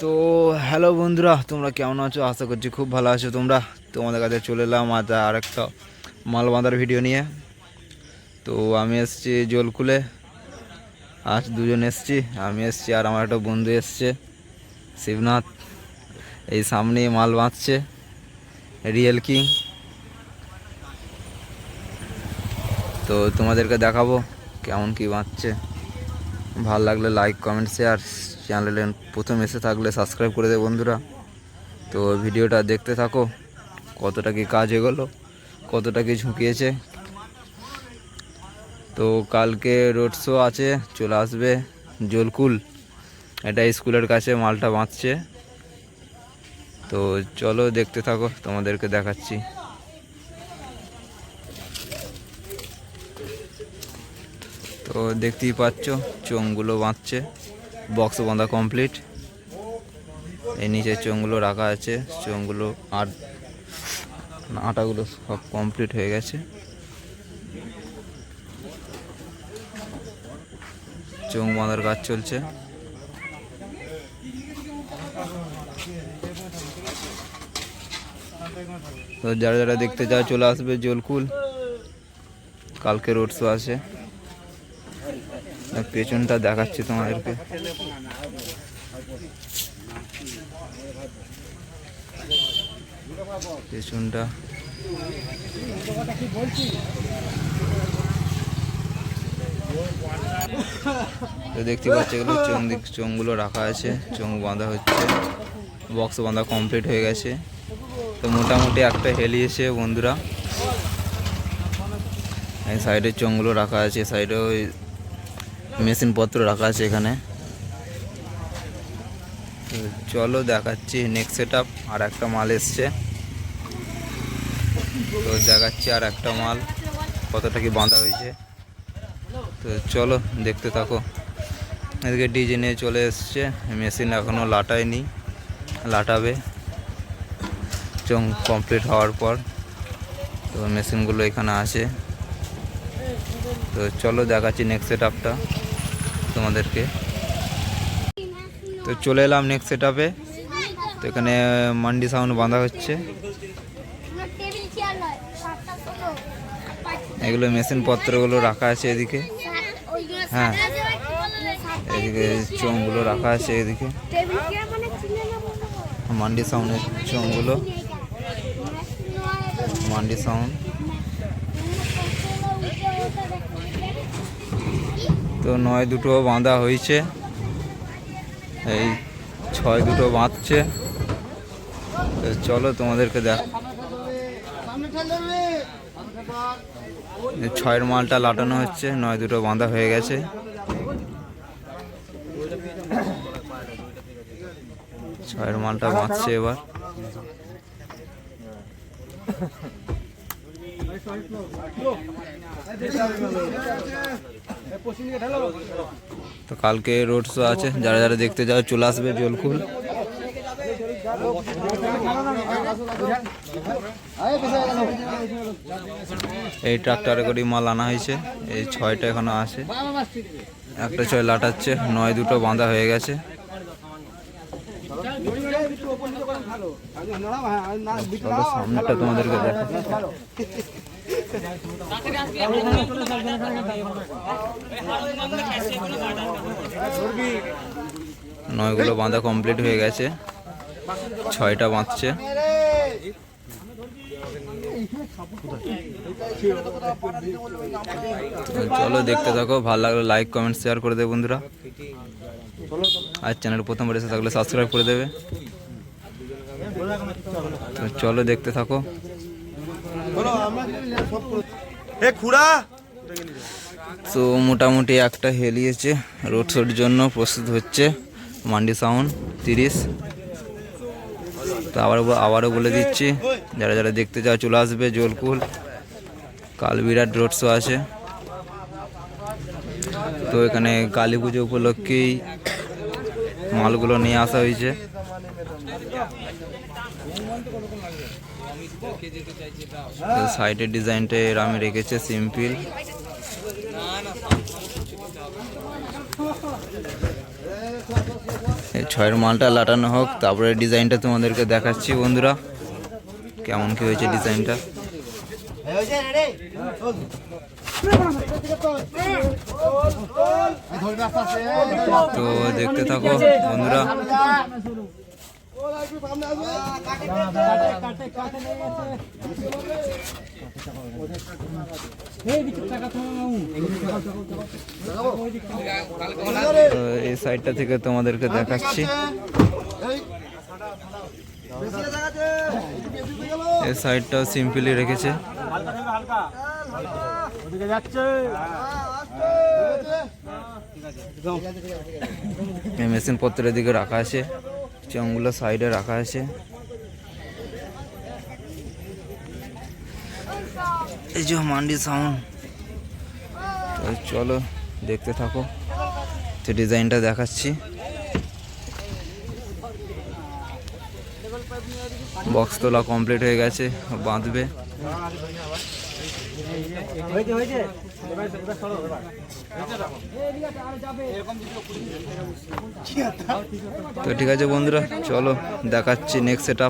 তো হ্যালো বন্ধুরা, তোমরা কেমন আছো? আশা করছি খুব ভালো আছো। তোমরা তোমাদের কাছে চলে এলাম আজ আর একটা মাল বাঁধার ভিডিও নিয়ে। তো আমি এসেছি জলকুলে। আজ দুজন এসেছি। আমি এসেছি আর আমার একটা বন্ধু এসছে, শিবনাথ। এই সামনেই মাল বাঁধছে রিয়েল কিং তো তোমাদেরকে দেখাবো কেমন কি বাঁধছে। ভালো লাগলে লাইক কমেন্ট শেয়ার চ্যানেলে প্রথম এসে থাকলে সাবস্ক্রাইব করে দেবে বন্ধুরা। তো ভিডিওটা দেখতে থাকো, কতটা কি কাজ এগোলো, কতটা কি ঝুঁকিয়েছে। তো কালকে রোড শো আছে, চলে আসবে জলকুল। এটা স্কুলের কাছে মালটা বাঁচছে তো চলো দেখতে থাকো, তোমাদেরকে দেখাচ্ছি। তো দেখতেই পাচ্ছ, চোঙগুলো বাঁধছে বক্স বাঁধা কমপ্লিট এই নিচে চোঙগুলো রাখা আছে, চোঙগুলো আট আটাগুলো সব কমপ্লিট হয়ে গেছে। চোঙ বাঁধার কাজ চলছে। তো যারা যারা দেখতে চায় চলে আসবে জলকুল। কালকে রোড শো আছে। আর পেছনটা দেখাচ্ছি তোমাদেরকে। পেছনটা। দেখতে পাচ্ছি এগুলো চোং দিক চোঙগুলো রাখা আছে চোঙ বাঁধা হচ্ছে, বক্স বাঁধা কমপ্লিট হয়ে গেছে। তো মোটামুটি একটা হেলিয়েছে বন্ধুরা। এই সাইডে চোঙগুলো রাখা আছে সাইডে ওই মেশিন পত্র রাখা আছে এখানে। চলো দেখাচ্ছি নেক্সট সেট আপ আর একটা মাল এসছে। তো দেখাচ্ছি আর একটা মাল, কতটা কি বাঁধা হয়েছে। তো চলো দেখতে থাকো। এদিকে ডিজে নিয়ে চলে এসছে মেশিন এখনও লাটায়নি, লাটাবে। চং কমপ্লিট হওয়ার পর, তো মেশিনগুলো এখানে আছে। তো চলো দেখাচ্ছি নেক্সট সেট আপটা তোমাদেরকে। তো চলে এলাম নেক্সট সেট আপে তো এখানে মান্ডি সাউন্ড বাঁধা হচ্ছে। এগুলো মেশিন পত্রগুলো রাখা আছে এদিকে। হ্যাঁ। এদিকে চোঙগুলো রাখা আছে এদিকে। মানে মান্ডি সাউন্ডের চোঙগুলো। মান্ডি সাউন্ড তো নয় দুটো বাঁধা হয়েছে। এই ছয় দুটো বাঁধছে। চলো তোমাদেরকে দেখ ছয়ের মালটা লাটানো হচ্ছে, নয় দুটো বাঁধা হয়ে গেছে। ছয়ের মালটা বাঁধছে এবার। তো কালকে রোড শো আছে, যারা যারা দেখতে যাও, চলে আসবে জলকুল এই ট্রাক্টরে করে মাল আনা হয়েছে, এই ছয়টা এখনও আছে। একটা ছয় লাটাচ্ছে, নয় দুটো বাঁধা হয়ে গেছে। সামনেটা তোমাদেরকে নয়গুলো বাঁধা কমপ্লিট হয়ে গেছে। ছয়টা বাঁধছে। চলো দেখতে থাকো, ভালো লাগলে লাইক কমেন্ট শেয়ার করে দেবে বন্ধুরা। আর চ্যানেল প্রথমবার এসে থাকলে সাবস্ক্রাইব করে দেবে। তো চলো দেখতে থাকো। তো মোটামুটি একটা হেলিয়েছে রোড শোর জন্য প্রস্তুত হচ্ছে মান্ডি সাউন্ড তিরিশ। তো আবার আবারও বলে দিচ্ছি যারা যারা দেখতে চাও চলে আসবে জলকুল। কাল বিরাট রোড শো আছে। তো এখানে কালী পুজো উপলক্ষেই মালগুলো নিয়ে আসা হয়েছে। সাইডের ডিজাইনটা এর আমি রেখেছে, সিম্পল। ছয়ের মালটা লাটানো হোক, তারপরে ডিজাইনটা তোমাদেরকে দেখাচ্ছি বন্ধুরা। কেমন কি হয়েছে ডিজাইনটা? তো দেখতে থাকো বন্ধুরা। এই সাইডটা থেকে তোমাদেরকে দেখাচ্ছি। এই সাইডটাও সিম্পলি রেখেছে। মেশিন পত্রের দিকে রাখা আছে। চংগুলো সাইডে রাখা আছে। এই যে মান্ডি সাউন্ড চলো দেখতে থাকো। তো ডিজাইনটা দেখাচ্ছি। বক্স তোলা কমপ্লিট হয়ে গেছে বাঁধবে। তো ঠিক আছে বন্ধুরা চলো দেখাচ্ছি নেক্সট সেট